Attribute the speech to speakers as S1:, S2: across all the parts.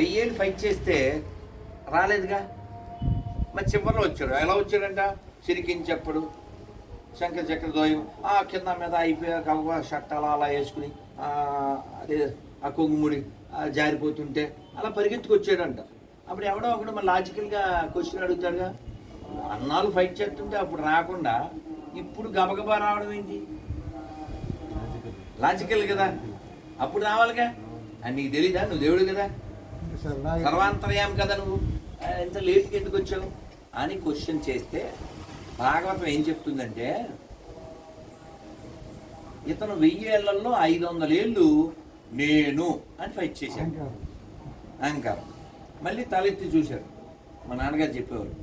S1: వెయ్యేళ్ళు ఫైట్ చేస్తే రాలేదుగా? మరి చివరిలో వచ్చాడు. ఎలా వచ్చాడంట? చిరికించప్పుడు శంఖ చక్రద్వయం ఆ కింద మీద అయిపోయాక అవ్వ షట్టాలు అలా వేసుకుని అదే ఆ కొంగుముడి జారిపోతుంటే అలా పరిగెత్తుకొచ్చాడంట. అప్పుడు ఎవడో ఒకడు మరి లాజికల్గా క్వశ్చన్ అడుగుతాడుగా? అన్నాలు ఫైట్ చేస్తుంటే అప్పుడు రాకుండా ఇప్పుడు గబగబా రావడం ఏంటి? లాజికల్ కదా. అప్పుడు రావాలిగా? అని నీకు తెలీదా? నువ్వు దేవుడు కదా? సర్వాంతర్యాం కదా నువ్వు? ఎంత లేట్కి ఎందుకు వచ్చావు? అని క్వశ్చన్ చేస్తే భాగవతం ఏం చెప్తుందంటే ఇతను వెయ్యి ఏళ్ళలో ఐదు వందల ఏళ్ళు నేను అని ఫైట్ చేశాను అహంకారం మళ్ళీ తలెత్తి చూశారు మా నాన్నగారు చెప్పేవారు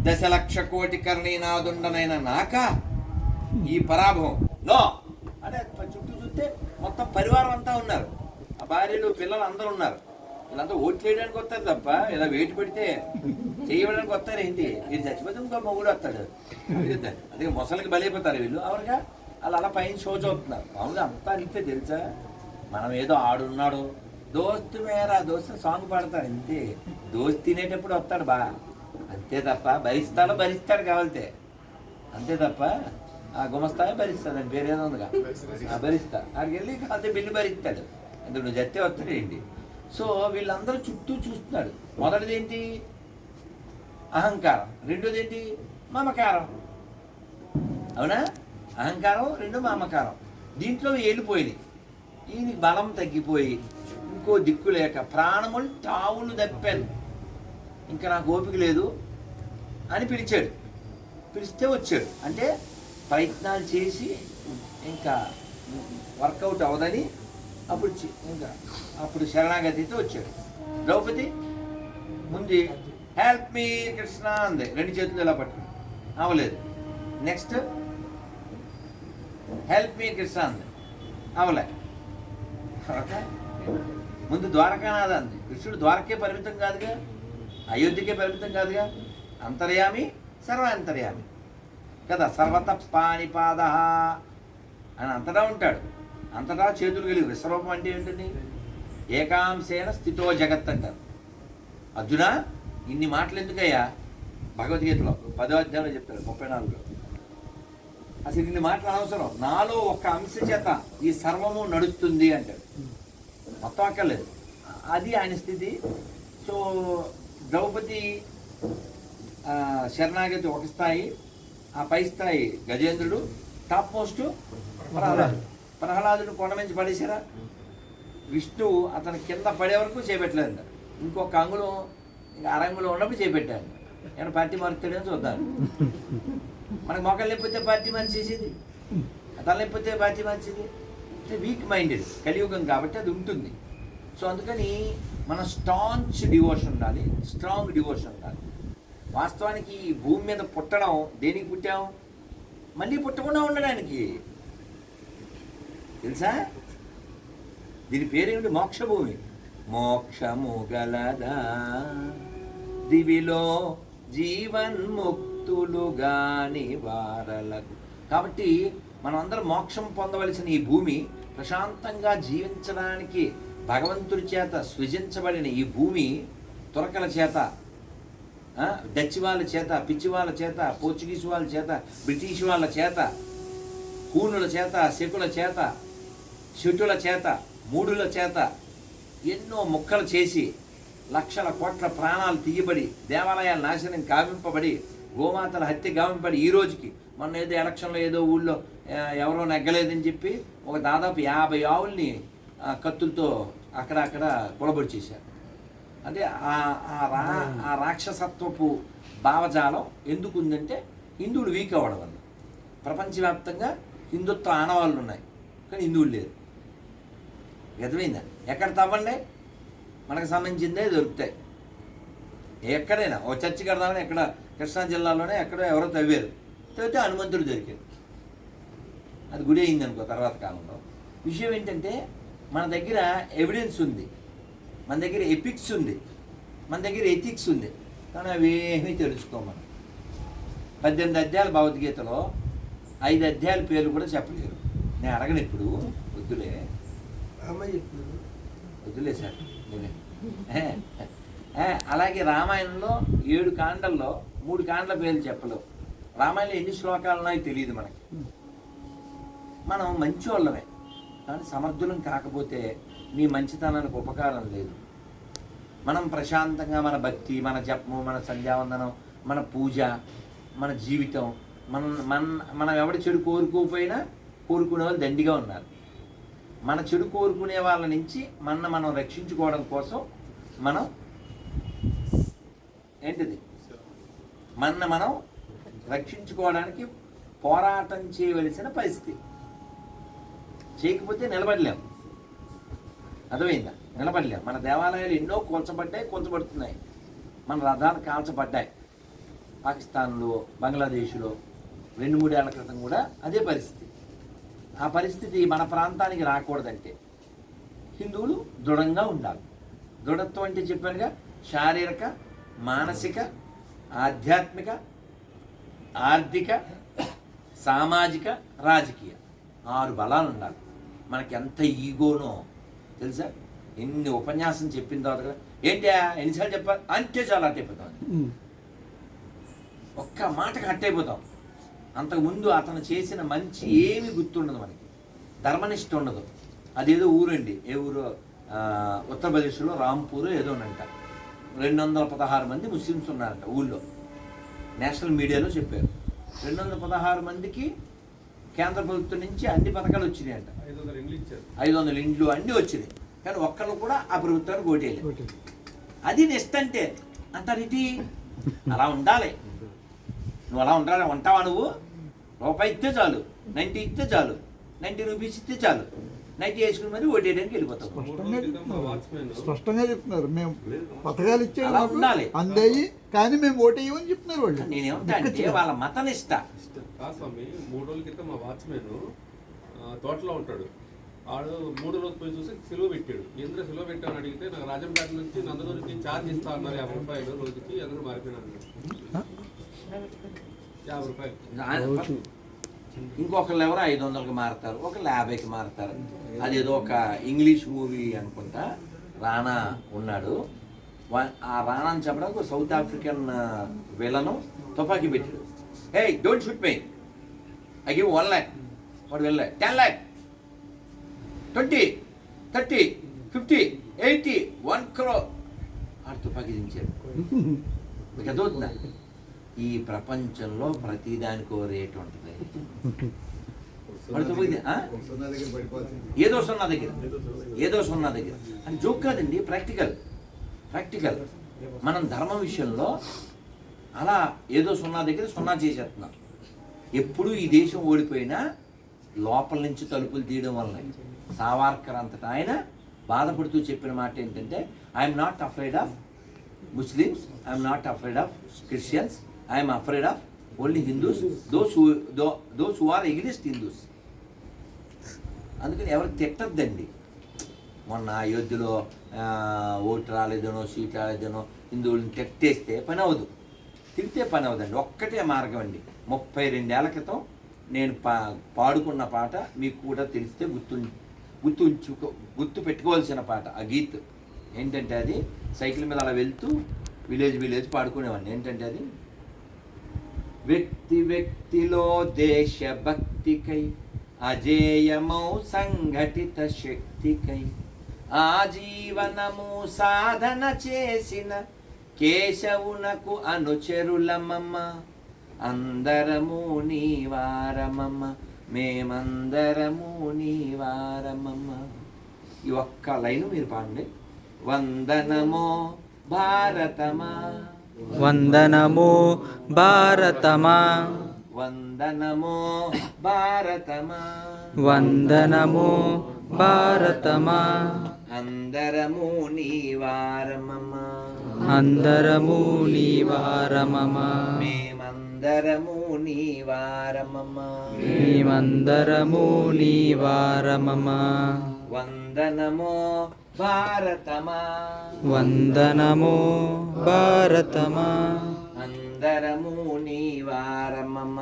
S1: దశలక్ష కోటి కర్ణీనాదుండనైన నాక ఈ పరాభవం. నో! అంటే చుట్టూ చూస్తే మొత్తం పరివారం అంతా ఉన్నారు. ఆ భార్యలు పిల్లలు అందరూ ఉన్నారు. వీళ్ళంతా ఓట్లు వేయడానికి వస్తారు తప్ప ఇలా వేటు పెడితే చేయడానికి వస్తారు ఏంటి? మీరు చచ్చిపోతే ఇంకో మొగుడు వస్తాడు. అదే మొసలికి బలైపోతారు వీళ్ళు. అవునుగా? వాళ్ళు అలా పైన షో చూస్తున్నారు. మామూలుగా అంతా అంతే తెలుసా? మనం ఏదో ఆడున్నాడు. దోస్తు మేరా దోస్తు సాంగ్ పాడతాడు అంతే దోస్తు తినేటప్పుడు వస్తాడు బా. అంతే తప్ప భరిస్తాలో భరిస్తాడు కావాలితే. అంతే తప్ప ఆ గుమస్తాయే భరిస్తాడు అని పేరేదో ఉందిగా. భరిస్తా అక్కడికి వెళ్ళి కాకపోతే బిల్లు భరిస్తాడు అందుకు నువ్వు చెత్తే వస్తాడు ఏంటి సో వీళ్ళందరూ చుట్టూ చూస్తున్నాడు మొదటిది ఏంటి అహంకారం. రెండోది ఏంటి మమకారం. అవునా? అహంకారం రెండు మమకారం. దీంట్లో ఏలిపోయింది. ఈయనకి బలం తగ్గిపోయి ఇంకో దిక్కు లేక ప్రాణములు తావులు దప్పాను ఇంకా నాకు ఓపిక లేదు అని పిలిచాడు. పిలిస్తే వచ్చాడు. అంటే ప్రయత్నాలు చేసి ఇంకా వర్కౌట్ అవ్వదని అప్పుడు ఇంకా అప్పుడు శరణాగతితో వచ్చాడు. ద్రౌపది ముందు హెల్ప్ మీ కృష్ణ అంది. రెండు చేతులు ఇలా పట్టుకుని. అవలేదు. నెక్స్ట్ హెల్ప్ మీ కృష్ణ అంది. అవలే. తర్వాత ముందు ద్వారకానాథ అంది. కృష్ణుడు ద్వారకే పరిమితం కాదుగా? అయోధ్యకే పరిమితం కాదుగా? అంతర్యామి సర్వాంతర్యామి. కదా సర్వత పాణిపాద అని అంతటా ఉంటాడు. అంతటా చేతులు కలిగి విశ్వరూపం అంటే ఏంటండి? ఏకాంశేన స్థితో జగత్ అంటారు. అర్జున ఇన్ని మాటలు ఎందుకయ్యా? భగవద్గీతలో పదో అధ్యాయంలో చెప్తారు ముప్పై నాలుగులో. అసలు ఇన్ని మాటలు అనవసరం. నాలో ఒక అంశ చేత ఈ సర్వము నడుస్తుంది అంటాడు. మొత్తం అక్కర్లేదు. అది ఆయన స్థితి. సో ద్రౌపది శరణాగతి ఒక స్థాయి ఆ పై స్థాయి గజేంద్రుడు టాప్ మోస్ట్ ప్రహ్లాదుడు కొండ నుంచి పడేశారా? విష్ణు అతని కింద పడే వరకు చేపెట్టలేదు. ఇంకొక అంగుళం ఇంకా అరంగులో ఉన్నప్పుడు చేపెట్టాడు నేను పార్టీ మారుతాడని చూద్దాను మనకి మొక్కలు లేకపోతే పార్టీ మనిషేసేది తల లేకపోతే పార్టీ మంచిది అంటే వీక్ మైండెడ్ కలియుగం కాబట్టి అది ఉంటుంది. సో అందుకని మన స్ట్రాంగ్ డివోషన్ ఉండాలి స్ట్రాంగ్ డివోషన్ ఉండాలి. వాస్తవానికి ఈ భూమి మీద పుట్టడం దేనికి పుట్టాం? మళ్ళీ పుట్టకుండా ఉండడానికి. తెలుసా? దీని పేరేమిటి? మోక్షభూమి. మోక్షము గలదా దివిలో జీవన్ముక్తులు గాని వారలకు. కాబట్టి మనమందరం మోక్షం పొందవలసిన ఈ భూమి ప్రశాంతంగా జీవించడానికి భగవంతుడి చేత సృజించబడిన ఈ భూమి తురకల చేత డచ్ వాళ్ళ చేత పిచ్చి వాళ్ళ చేత పోర్చుగీస్ వాళ్ళ చేత బ్రిటిష్ వాళ్ళ చేత కూనుల చేత శకుల చేత శుటుల చేత మూడుల చేత ఎన్నో ముక్కలు చేసి లక్షల కోట్ల ప్రాణాలు తీయబడి దేవాలయాలు నాశనం గావింపబడి గోమాతల హత్య గావింపబడి ఈ రోజుకి మొన్న ఏదో ఎలక్షన్లో ఏదో ఊళ్ళో ఎవరో నెగ్గలేదని చెప్పి ఒక దాదాపు యాభై ఆవుల్ని కత్తులతో అక్కడ అక్కడ కొలబడి చేశారు అంటే ఆ ఆ రా ఆ రాక్షసత్వపు భావజాలం ఎందుకు ఉందంటే హిందువులు వీక్ అవ్వడం వల్ల. ప్రపంచవ్యాప్తంగా హిందుత్వ ఆనవాళ్ళు ఉన్నాయి కానీ హిందువులు లేరు. అర్థమైందా ఎక్కడ తవ్వండి? మనకు సంబంధించిందే దొరుకుతాయి. ఎక్కడైనా ఓ చర్చి కడదామని ఎక్కడ కృష్ణా జిల్లాలోనే ఎక్కడో ఎవరో తవ్వారు. తవ్వితే హనుమంతుడు దొరికారు అది గుడి అయింది అనుకో తర్వాత కాలంలో. విషయం ఏంటంటే మన దగ్గర ఎవిడెన్స్ ఉంది. మన దగ్గర ఎపిక్స్ ఉంది. మన దగ్గర ఎథిక్స్ ఉంది. కానీ అవి ఏమీ తెలుసుకోమని. పద్దెనిమిది అధ్యాయాల భగవద్గీతలో ఐదు అధ్యాయాల పేర్లు కూడా చెప్పలేరు. నేను అడగను ఇప్పుడు వద్దులే. వద్దులే సార్ అలాగే రామాయణంలో ఏడు కాండల్లో మూడు కాండల పేర్లు చెప్పలేవు. రామాయణంలో ఎన్ని శ్లోకాలు ఉన్నాయో తెలియదు మనకి. మనం మంచి వాళ్ళమే కానీ సమర్థులం కాకపోతే నీ మంచితనానికి ఉపకారం లేదు. మనం ప్రశాంతంగా మన భక్తి మన జపము మన సంధ్యావందనం మన పూజ మన జీవితం మన మన మనం ఎవడ చెడు కోరుకోకపోయినా కోరుకునే వాళ్ళు దండిగా ఉన్నారు. మన చెడు కోరుకునే వాళ్ళ నుంచి మన మనం రక్షించుకోవడం కోసం మనం ఏంటిది? మన మనం రక్షించుకోవడానికి పోరాటం చేయవలసిన పరిస్థితి. చేయకపోతే నిలబడలేము అర్థమైందా? నిలబడలేము మన దేవాలయాలు ఎన్నో కూల్చబడ్డాయి కూల్చబడుతున్నాయి. మన రథాలు కాల్చబడ్డాయి. పాకిస్తాన్లో బంగ్లాదేశ్లో రెండు మూడేళ్ళ క్రితం కూడా అదే పరిస్థితి. ఆ పరిస్థితి మన ప్రాంతానికి రాకూడదంటే. హిందువులు దృఢంగా ఉండాలి. దృఢత్వం అంటే చెప్పానుగా శారీరక మానసిక ఆధ్యాత్మిక ఆర్థిక సామాజిక రాజకీయ. ఆరు బలాలు ఉండాలి. మనకి ఎంత ఈగోనో తెలుసా? ఎన్ని ఉపన్యాసం చెప్పిన తర్వాత కూడా, ఏంటి ఎన్నిసార్లు చెప్పాలి? అంతే చాలా అట్టయిపోతాం ఒక్క మాటకు అట్టయిపోతాం అంతకుముందు అతను చేసిన మంచి ఏమి గుర్తుండదు మనకి. ధర్మనిష్ట ఉండదు. అదేదో ఊరండి. ఏ ఊరు ఉత్తరప్రదేశ్లో రాంపూర్ ఏదో అంట రెండు వందల పదహారు మంది ముస్లిమ్స్ ఉన్నారంట ఊళ్ళో. నేషనల్ మీడియాలో చెప్పారు. రెండు వందల పదహారు మందికి కేంద్ర ప్రభుత్వం నుంచి అన్ని పథకాలు వచ్చినాయంట.
S2: ఐదు వందల ఇండ్లు ఇచ్చారు.
S1: ఐదు వందల ఇండ్లు అన్నీ వచ్చినాయి. కానీ ఒక్కళ్ళు కూడా ఆ ప్రభుత్వానికి ఓటేయలేదు. అది నెక్స్ట్ అంటే అంటారేంటి అలా ఉండాలి. నువ్వు అలా ఉండాలి ఉంటావా నువ్వు? రూపాయి ఇస్తే చాలు. నైంటీ ఇస్తే చాలు. నైంటీ రూపీస్ ఇస్తే చాలు. నైంటీ వేసుకుని మరి ఓటేయడానికి వెళ్ళిపోతావు.
S2: మూడు
S3: స్పష్టంగా చెప్తున్నారు.
S2: వాచ్మెన్
S3: స్పష్టంగా చెప్తున్నారు. మేము పథకాలు ఇచ్చే
S1: ఉండాలి.
S3: అందాయి కానీ మేము ఓటేయమని చెప్తున్నారు వాళ్ళు.
S1: నేనేమంటా అంటే వాళ్ళ మతనిష్ట.
S2: కాదు స్వామి మూడు రోజుల క్రితం మా వాచ్మెన్ తోటలో ఉంటాడు. వాడు మూడు రోజులు పోయి చూసి సిలువ పెట్టాడు. ఎందుకు సిలువ పెట్టామని అడిగితే నాకు రాజంపేట నుంచి నందనూరుకి ఛార్జ్ ఇస్తా అన్నారు యాభై రూపాయలు రోజుకి అందరూ మారిపోయినాను
S1: ఇంకొకళ్ళు ఎవరో ఐదు వందలకి మారుతారు ఒకళ్ళు యాభైకి మారుతారు. అదేదో ఒక ఇంగ్లీష్ మూవీ అనుకుంటా రానా ఉన్నాడు. వా- ఆ రానా అని చెప్పడానికి సౌత్ ఆఫ్రికన్ విలను తుపాకీ పెట్టాడు. Hey don't shoot me I give one lakh వాడు వెళ్ళా ten lakh twenty thirty fifty eighty one crore ఆడు తుపాకీ దించాడు. మీకు అర్థమవుతుందా? ఈ ప్రపంచంలో ప్రతిదానికో రేటు ఉంటుంది? ఏదో సున్నా దగ్గర ఏదో సున్నా దగ్గర. అని జోక్ కాదండి ప్రాక్టికల్ ప్రాక్టికల్. మనం ధర్మ విషయంలో అలా ఏదో సున్నా దగ్గర సున్నా చేసేస్తున్నాం ఎప్పుడు ఈ దేశం ఓడిపోయినా లోపల నుంచి తలుపులు తీయడం వలన సావార్కర్ అంతటా ఆయన బాధపడుతూ చెప్పిన మాట ఏంటంటే I'm not afraid of Muslims I'm not afraid of Christians I'm afraid of only Hindus those those who are against Hindus అందుకని ఎవరు తిట్టద్దండి. మొన్న అయోధ్యలో ఓటు రాలేదనో సీట్ రాలేదనో హిందువులను తిట్టేస్తే పని అవ్వదు. తిడితే పని అవ్వదండి. ఒక్కటే మార్గం అండి. ముప్పై రెండేళ్ళ క్రితం నేను పా పాడుకున్న పాట మీకు కూడా తెలిస్తే గుర్తు గుర్తు ఉంచుకో గుర్తు పెట్టుకోవాల్సిన పాట ఆ గీత్. ఏంటంటే అది? సైకిల్ మీద అలా వెళ్తూ విలేజ్ విలేజ్ పాడుకునేవాడిని. ఏంటంటే అది? వ్యక్తి వ్యక్తిలో దేశభక్తికై అజేయమౌ సంఘటిత శక్తికై. ఆజీవనము సాధన చేసిన కేశవునకు అనుచరులమమ్మ అందరము నీవారమమ్మ మేమందరము నీవారమమ్మ. ఈ ఒక్క లైను మీరు పాడండి. వందనమో భారతమా?
S4: వందనము భారతమా.
S1: వందనమో భారతమా.
S4: వందనము భారతమా.
S1: అందరము నీవారమమ్మ
S4: అందరము నీవారమమ
S1: మేమందరము నీవారమమ్మ
S4: మేమందరము నీవారమమ
S1: వందనమో భారతమా.
S4: వందనము భారతమా.
S1: అందరము నీవారమమ్మ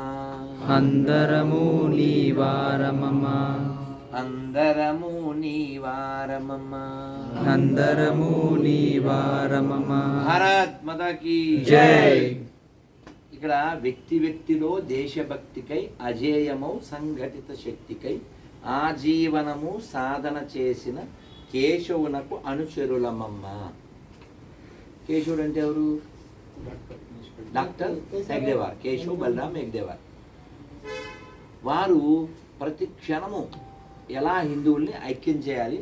S4: అందరము నీవారమమ
S1: అందరము నీ
S4: అందరము నీ వారమమ.
S1: భారత్
S4: జై.
S1: ఇక్కడ వ్యక్తి వ్యక్తిలో దేశభక్తికై అజేయమౌ సంఘటిత శక్తికై ఆజీవనము సాధన చేసిన కేశవునకు అనుచరులమమ్మ కేశవుడు అంటే ఎవరు? డాక్టర్ హెగ్డేవార్ కేశవ్ బలరామ్ హెగ్డేవార్ వారు ప్రతి క్షణము ఎలా హిందువుల్ని ఐక్యం చేయాలి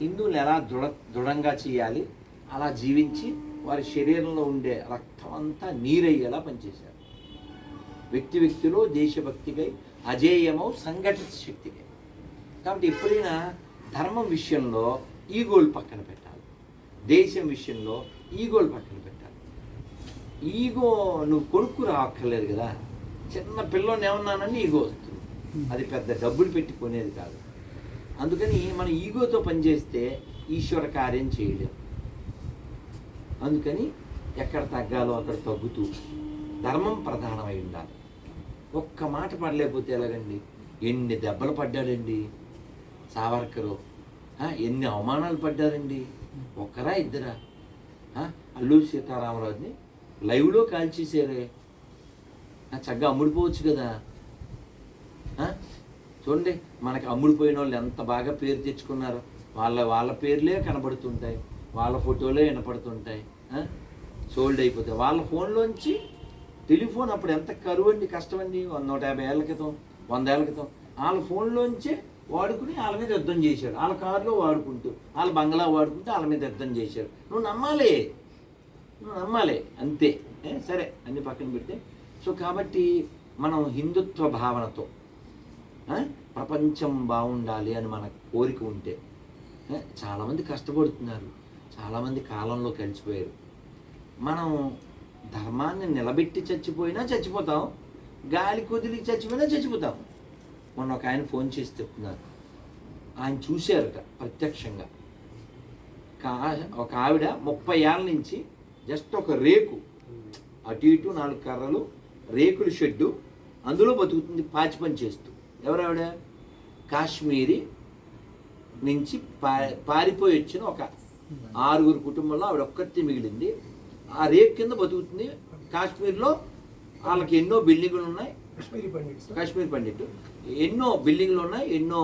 S1: హిందువులు ఎలా దృఢ దృఢంగా చేయాలి అలా జీవించి వారి శరీరంలో ఉండే రక్తం అంతా నీరయ్యేలా పనిచేశారు. వ్యక్తి వ్యక్తిలో దేశభక్తికై అజేయమౌ సంఘటిత శక్తికై. కాబట్టి ఎప్పుడైనా ధర్మం విషయంలో ఈగోలు పక్కన పెట్టాలి. దేశం విషయంలో ఈగోలు పక్కన పెట్టాలి. ఈగో నువ్వు కొనుక్కు రాక్కర్లేదు కదా. చిన్న పిల్లని ఏమన్నానని ఈగో వస్తుంది. అది పెద్ద డబ్బులు పెట్టి కొనేది కాదు. అందుకని మనం ఈగోతో పనిచేస్తే ఈశ్వర కార్యం చేయలేం. అందుకని ఎక్కడ తగ్గాలో అక్కడ తగ్గుతూ ధర్మం ప్రధానమై ఉండాలి. ఒక్క మాట పడలేకపోతే ఎలాగండి? ఎన్ని దెబ్బలు పడ్డాడండి? సావర్కరు. ఎన్ని అవమానాలు పడ్డారండి. ఒక్కరా ఇద్దరా? అల్లూరి సీతారామరాజుని లైవ్లో కాల్చేసారే చక్కగా అమ్ముడిపోవచ్చు కదా. చూడండి మనకి అమ్ముడిపోయిన వాళ్ళు ఎంత బాగా పేరు తెచ్చుకున్నారు. వాళ్ళ వాళ్ళ పేర్లే కనబడుతుంటాయి. వాళ్ళ ఫోటోలే వినపడుతుంటాయి. సోల్డ్ అయిపోతాయి. వాళ్ళ ఫోన్లోంచి టెలిఫోన్ అప్పుడు ఎంత కరువు అండి కష్టం అండి వంద నూట యాభై ఏళ్ళ క్రితం వంద ఏళ్ళ క్రితం. వాళ్ళ ఫోన్లోంచే వాడుకుని వాళ్ళ మీద యుద్ధం చేశాడు. వాళ్ళ కారులో వాడుకుంటూ వాళ్ళ బంగ్లా వాడుకుంటూ వాళ్ళ మీద యుద్ధం చేశాడు. నువ్వు నమ్మాలి. నువ్వు నమ్మాలి. అంతే. సరే అన్ని పక్కన పెడితే. సో కాబట్టి మనం హిందుత్వ భావనతో ప్రపంచం బాగుండాలి అని మన కోరిక ఉంటే చాలామంది కష్టపడుతున్నారు. చాలామంది కాలంలో కలిసిపోయారు. మనం ధర్మాన్ని నిలబెట్టి చచ్చిపోయినా చచ్చిపోతాం. గాలి కుదిరి చచ్చిపోయినా చచ్చిపోతాం. మొన్న ఒక ఆయన ఫోన్ చేసి చెప్తున్నారు. ఆయన చూశారట ప్రత్యక్షంగా. కా ఒక ఆవిడ ముప్పై ఏళ్ళ నుంచి జస్ట్ ఒక రేకు అటు ఇటు నాలుగు కర్రలు రేకుల షెడ్డు అందులో బతుకుతుంది పాచి పని చేస్తూ. ఎవరు ఆవిడ? కాశ్మీరీ నుంచి పా పారిపోయి వచ్చిన ఒక ఆరుగురు కుటుంబంలో ఆవిడ ఒక్కటి మిగిలింది. ఆ రేక్ కింద బతుకుతుంది. కాశ్మీర్లో వాళ్ళకి ఎన్నో బిల్డింగులు ఉన్నాయి. కాశ్మీర్ పండిట్ ఎన్నో బిల్డింగ్లు ఉన్నాయి ఎన్నో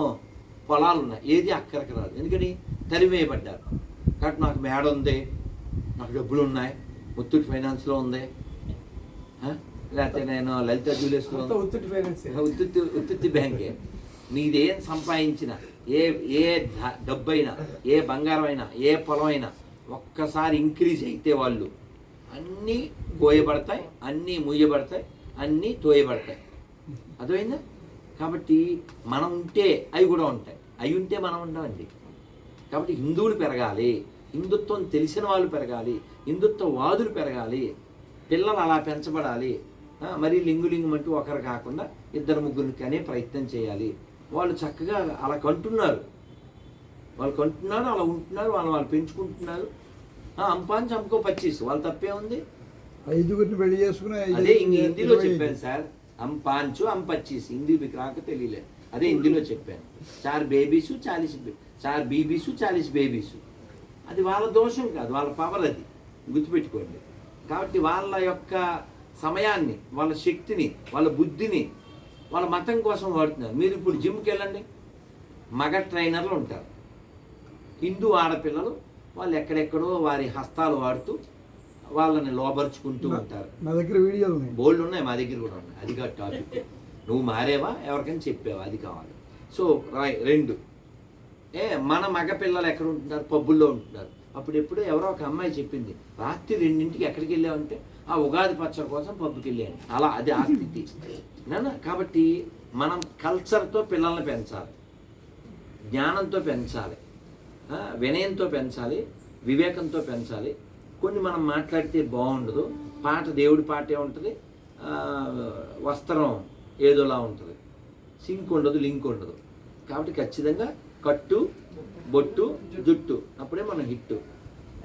S1: పొలాలు ఉన్నాయి. ఏది అక్కడికి రాదు. ఎందుకని? తరివేయబడ్డారు కాబట్టి నాకు మేడ ఉంది నాకు డబ్బులు ఉన్నాయి ముత్తూట్ ఫైనాన్స్లో ఉంది? లేకపోతే నేను లలిత జ్యువెలర్స్లో ఉత్తుత్తి ఉత్తుత్తి బ్యాంకే. నీదేం సంపాదించిన ఏ ఏ డబ్బు అయినా ఏ బంగారం అయినా ఏ పొలం అయినా ఒక్కసారి ఇంక్రీజ్ అయితే వాళ్ళు. అన్నీ కోయబడతాయి అన్నీ ముయ్యబడతాయి అన్నీ తోయబడతాయి. అర్థమైందా? కాబట్టి మనం ఉంటే అవి కూడా ఉంటాయి. అవి ఉంటే మనం ఉండమండి. కాబట్టి హిందువులు పెరగాలి హిందుత్వం తెలిసిన వాళ్ళు పెరగాలి హిందుత్వ వాదులు పెరగాలి పిల్లలు అలా పెంచబడాలి మరీ లింగు లింగు అంటూ ఒకరు కాకుండా ఇద్దరు ముగ్గురు కనే ప్రయత్నం చేయాలి. వాళ్ళు చక్కగా అలా కంటున్నారు. వాళ్ళు కంటున్నారు అలా ఉంటున్నారు వాళ్ళు వాళ్ళు పెంచుకుంటున్నారు. ఆ, అంపాన్ని చంపుకో పచ్చీస్. వాళ్ళు తప్పే ఉంది
S3: ఐదుగురిని పెళ్ళి చేసుకుని
S1: అదే ఇంక హిందీలో చెప్పాను సార్. అంపాంచు అంపచ్చీసు హిందీ మీకు రాక తెలియలే. అదే హిందీలో చెప్పాను. చార్ బేబీసు చాలీస్ చార్ బీబీసు చాలీస్ బేబీసు. అది వాళ్ళ దోషం కాదు వాళ్ళ పవర్ అది. గుర్తుపెట్టుకోండి. కాబట్టి వాళ్ళ యొక్క సమయాన్ని వాళ్ళ శక్తిని వాళ్ళ బుద్ధిని వాళ్ళ మతం కోసం వాడుతున్నారు. మీరు ఇప్పుడు జిమ్కి వెళ్ళండి మగ ట్రైనర్లు ఉంటారు. హిందూ ఆడపిల్లలు వాళ్ళు ఎక్కడెక్కడో వారి హస్తాలు వాడుతూ వాళ్ళని లోపరుచుకుంటూ ఉంటారు.
S3: నా దగ్గర వీడియోలు ఉన్నాయి.
S1: బోల్డ్ ఉన్నాయి మా దగ్గర కూడా ఉన్నాయి. అది కాదు టాపిక్ నువ్వు మారేవా ఎవరికైనా చెప్పావా? అది కావాలి. సో రాయ్ రెండు. ఏ మన మగ పిల్లలు ఎక్కడ ఉంటున్నారు? పబ్బుల్లో ఉంటున్నారు. అప్పుడు ఎప్పుడో ఎవరో ఒక అమ్మాయి చెప్పింది రాత్రి రెండింటికి ఎక్కడికి వెళ్ళావంటే ఆ ఉగాది పచ్చడి కోసం పబ్బుకి వెళ్ళాను. అలా అది ఆ స్థితి. నాన్న కాబట్టి మనం కల్చర్తో పిల్లల్ని పెంచాలి. జ్ఞానంతో పెంచాలి. వినయంతో పెంచాలి. వివేకంతో పెంచాలి. కొన్ని మనం మాట్లాడితే బాగుండదు. పాట దేవుడి పాటే ఉంటుంది. వస్త్రం ఏదోలా ఉంటుంది. సింక్ ఉండదు లింక్ ఉండదు. కాబట్టి ఖచ్చితంగా కట్టు బొట్టు జుట్టు అప్పుడే మనం హిట్టు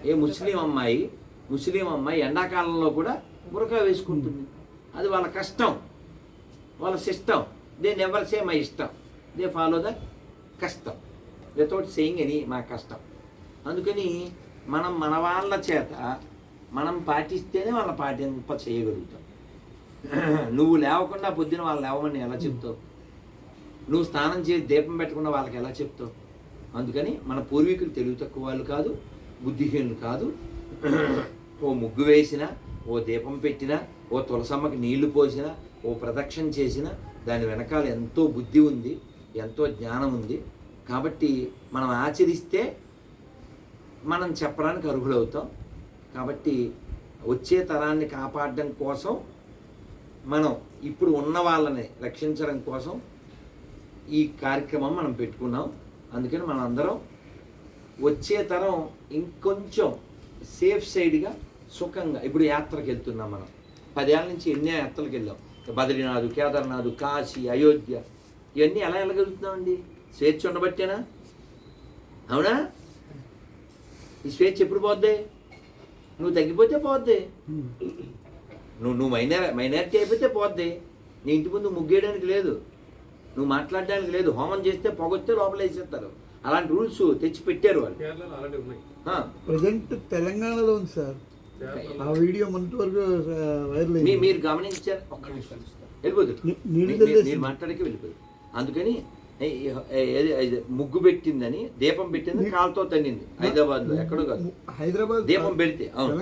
S1: ఏ ముస్లిం అమ్మాయి ముస్లిం అమ్మాయి ఎండాకాలంలో కూడా బురకా వేసుకుంటుంది. అది వాళ్ళ కష్టం. వాళ్ళ system they never say my ఇష్టం. దే ఫాలో ద కష్టం. వితౌట్ సేయింగ్ అని మా కష్టం. అందుకని మనం మన వాళ్ళ చేత మనం పాటిస్తేనే వాళ్ళ పాటింప చేయగలుగుతాం. నువ్వు లేవకుండా పొద్దున వాళ్ళు లేవమని ఎలా చెప్తావు? నువ్వు స్నానం చేసి దీపం పెట్టకుండా వాళ్ళకి ఎలా చెప్తావు? అందుకని మన పూర్వీకులు తెలివి తక్కువ వాళ్ళు కాదు బుద్ధిహీనులు కాదు. ఓ ముగ్గు వేసినా ఓ దీపం పెట్టినా ఓ తులసమ్మకి నీళ్ళు పోసినా ఓ ప్రదక్షిణ చేసినా దాని వెనకాల ఎంతో బుద్ధి ఉంది ఎంతో జ్ఞానం ఉంది. కాబట్టి మనం ఆచరిస్తే మనం చెప్పడానికి అర్హులవుతాం. కాబట్టి వచ్చే తరాన్ని కాపాడడం కోసం మనం ఇప్పుడు ఉన్న వాళ్ళని రక్షించడం కోసం ఈ కార్యక్రమం మనం పెట్టుకున్నాం. అందుకని మనం అందరం వచ్చే తరం ఇంకొంచెం సేఫ్ సైడ్గా సుఖంగా ఇప్పుడు యాత్రకు వెళ్తున్నాం మనం. పదేళ్ళ నుంచి ఎన్నో యాత్రలకు వెళ్ళాం. బద్రీనాథ్ కేదార్నాథ్ కాశీ అయోధ్య ఇవన్నీ ఎలా వెళ్ళగలుగుతున్నామండి? స్వేచ్ఛ ఉండబట్టేనా? అవునా? ఈ స్వేచ్ఛ ఎప్పుడు పోద్ది? నువ్వు తగ్గిపోతే పోద్ది. నువ్వు నువ్వు మైనార్ మైనారిటీ అయిపోతే పోద్ది. నీ ఇంటి ముందు ముగ్గేయడానికి లేదు. నువ్వు మాట్లాడడానికి లేదు. హోమం చేస్తే పొగొస్తే లోపల వేసేస్తారు. అలాంటి రూల్స్ తెచ్చి పెట్టారు వాళ్ళు.
S2: కేరళలో ఆల్రెడీ ఉన్నాయి.
S1: ఆ,
S3: ప్రజెంట్ తెలంగాణలో ఉంది సార్. ఆ వీడియో మొన్నటి వరకు వైరల్
S1: మీరు గమనించారు? ఒక్క నిమిషం. వెళ్ళిపోతుంది
S3: ని- నీళ్ళు
S1: మీరు- మాట్లాడకే వెళ్ళిపోదు అందుకని ఏది- ముగ్గు పెట్టిందని దీపం పెట్టింది కాలుతో తన్నింది హైదరాబాద్లో ఎక్కడో కాదు.
S3: హైదరాబాద్
S1: దీపం పెడితే అవును.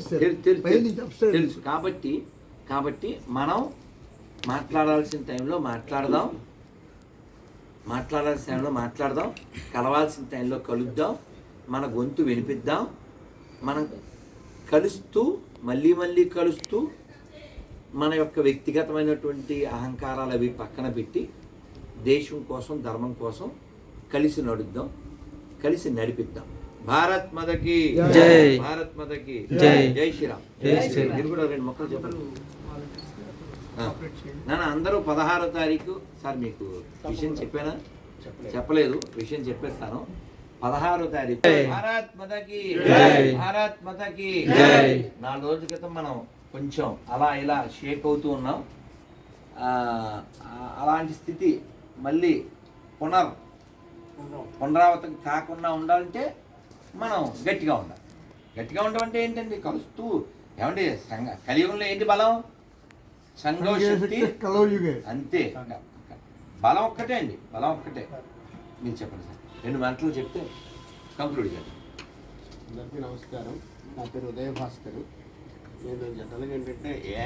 S3: సార్ పైప్ తీసుకొచ్చి.
S1: తెలుసు. కాబట్టి కాబట్టి మనం మాట్లాడాల్సిన టైంలో మాట్లాడదాం. మాట్లాడాల్సిన టైంలో మాట్లాడదాం. కలవాల్సిన టైంలో కలుద్దాం. మన గొంతు వినిపిద్దాం. మనం కలుస్తూ మళ్ళీ మళ్ళీ కలుస్తూ మన యొక్క వ్యక్తిగతమైనటువంటి అహంకారాలు అవి పక్కన పెట్టి దేశం కోసం ధర్మం కోసం కలిసి నడుద్దాం కలిసి నడిపిద్దాం భారత్ మదకి
S4: జై.
S1: భారత్ మదకి
S4: జై.
S1: జై శ్రీరామ్
S4: జై శ్రీరామ్.
S1: మీరు కూడా రెండు మొక్కలు చెప్పండి ఆ. నాన్న అందరూ పదహారో తారీఖు సార్ మీకు విషయం చెప్పానా చెప్పలేదు విషయం చెప్పేస్తాను పదహారో తారీఖు. భారత్ మదకి
S4: జై.
S1: భారత్ మదకి
S4: జై.
S1: నాలుగు రోజుల క్రితం మనం కొంచెం అలా ఇలా షేక్ అవుతూ ఉన్నాం. అలాంటి స్థితి మళ్ళీ పునర్ పునరావృతం కాకుండా ఉండాలంటే మనం గట్టిగా ఉండాలి. గట్టిగా ఉండడం అంటే ఏంటండి? కలుస్తూ ఏమండి? సంఘ కలియుగంలో ఏంటి బలం? సంఘం శక్తి.
S3: కలవయుగే
S1: అంతే. బలం ఒక్కటే అండి. బలం ఒక్కటే. మీరు చెప్పండి సార్. రెండు గంటలు చెప్తే కంక్లూడ్ చేయండి
S5: అందరికీ నమస్కారం. నా పేరు ఉదయ భాస్కర్ నేను జనరల్గా ఏంటంటే ఏ